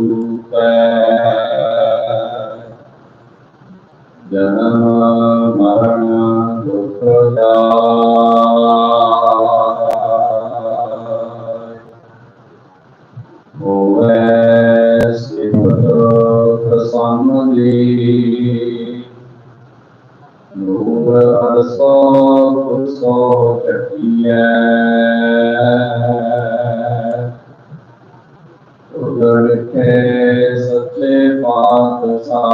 ਰੂਪੈ ਜਨਮ ਮਰਨ ਦੁਖ ਜਾਇ ਹੋਵੇ ਸਿਮਰ ਪ੍ਰਸੰਨ ਜੀ करके सच्चे पातशाह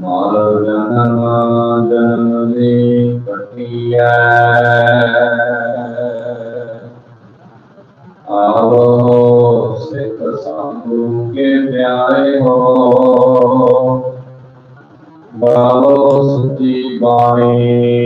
मानव जन्म जननी कटिया सिख साधु के प्यारे हो। बाबो सची बाई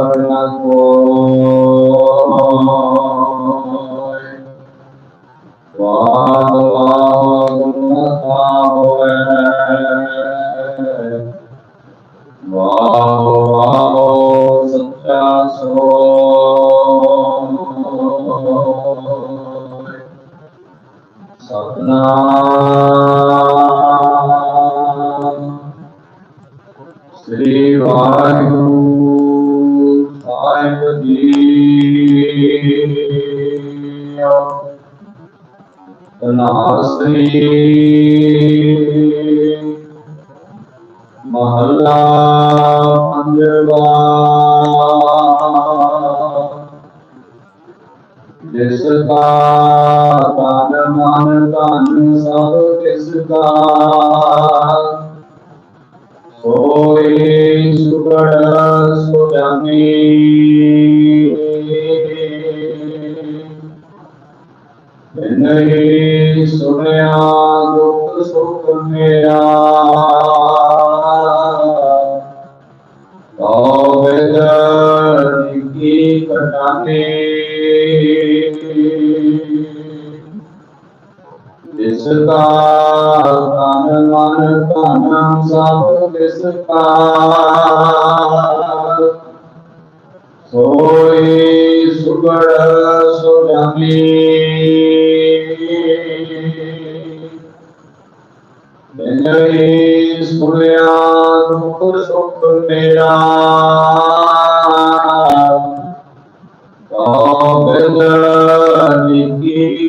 ਸਤਨਾਮ ਸ੍ਰੀ ਵਾਹਿਗੁਰੂ ਸਾਹਿਬ ਜੀ ਤਨਾਸਰੀ ਮਹਲਾ ਪੰਜਵਾ ਜਿਸ ਦਾ ਮਨ ਧਨ ਸਭ ਕਿਸ ਦਾ ਸੋਈ ਸੁਗੜ ਸੁਜਾਨੀ ਨਹੀਂ ਸੁਣਿਆ ਦੁੱਖ ਸੁਖ ਮੇਰਾ ਕੋ ਬਿਦ ਨਿੱਕੀ ਕਟਾਨੇ ਜਿਸ ਦਾ ਤਨ ਮਨ ਧਨ ਸਭ ਕਿਸ ਸੋਈ ਸੁਗੜ ਸੁਜਾਨੀ ਬਿਨਈ ਸੁਣਿਆ ਦੁਖ ਸੁਖ ਮੇਰਾ ਕੋ ਬਿਦ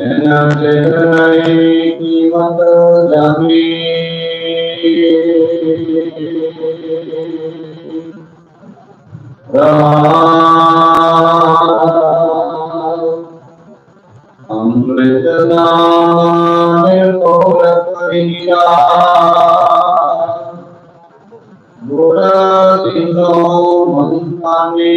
चेतनाई कीमत जानी अमृत नाम निर्मोलिया बुरा सिंधो मन मानी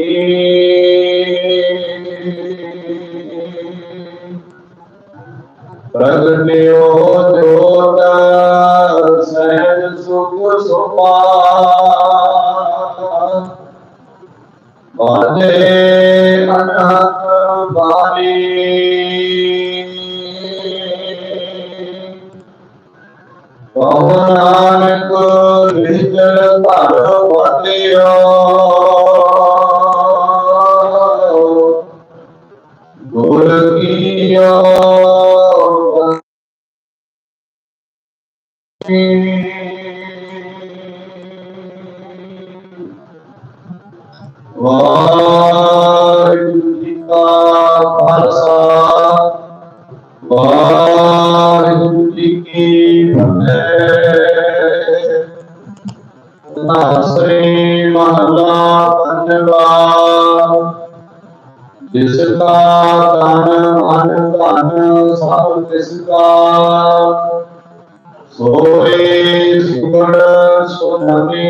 ਸੁਪਾ ਬਾਜੇ ਅਨਹਤ ਬਾਣੀ ਕਉ ਨਾਨਕ ਨਿਜਲ ਘਰ ਵਟਿਓ ਗੁਰ ਵਾਹਿਗੁਰੂ ਜੀ ਕਾ ਖਾਲਸਾ, ਵਾਹਿਗੁਰੂ ਜੀ ਕੀ ਫਤਿਹ। ਨਾਸਰੀ ਮਹਲਾ ਪੰਜਵਾ ਜਿਸ ਕਾ ਤਨ ਮਨ ਧਨ ਸਭ ਤਿਸ ਕਾ ਸੋਏ ਸੁਗੜ ਸੁਨਮੀ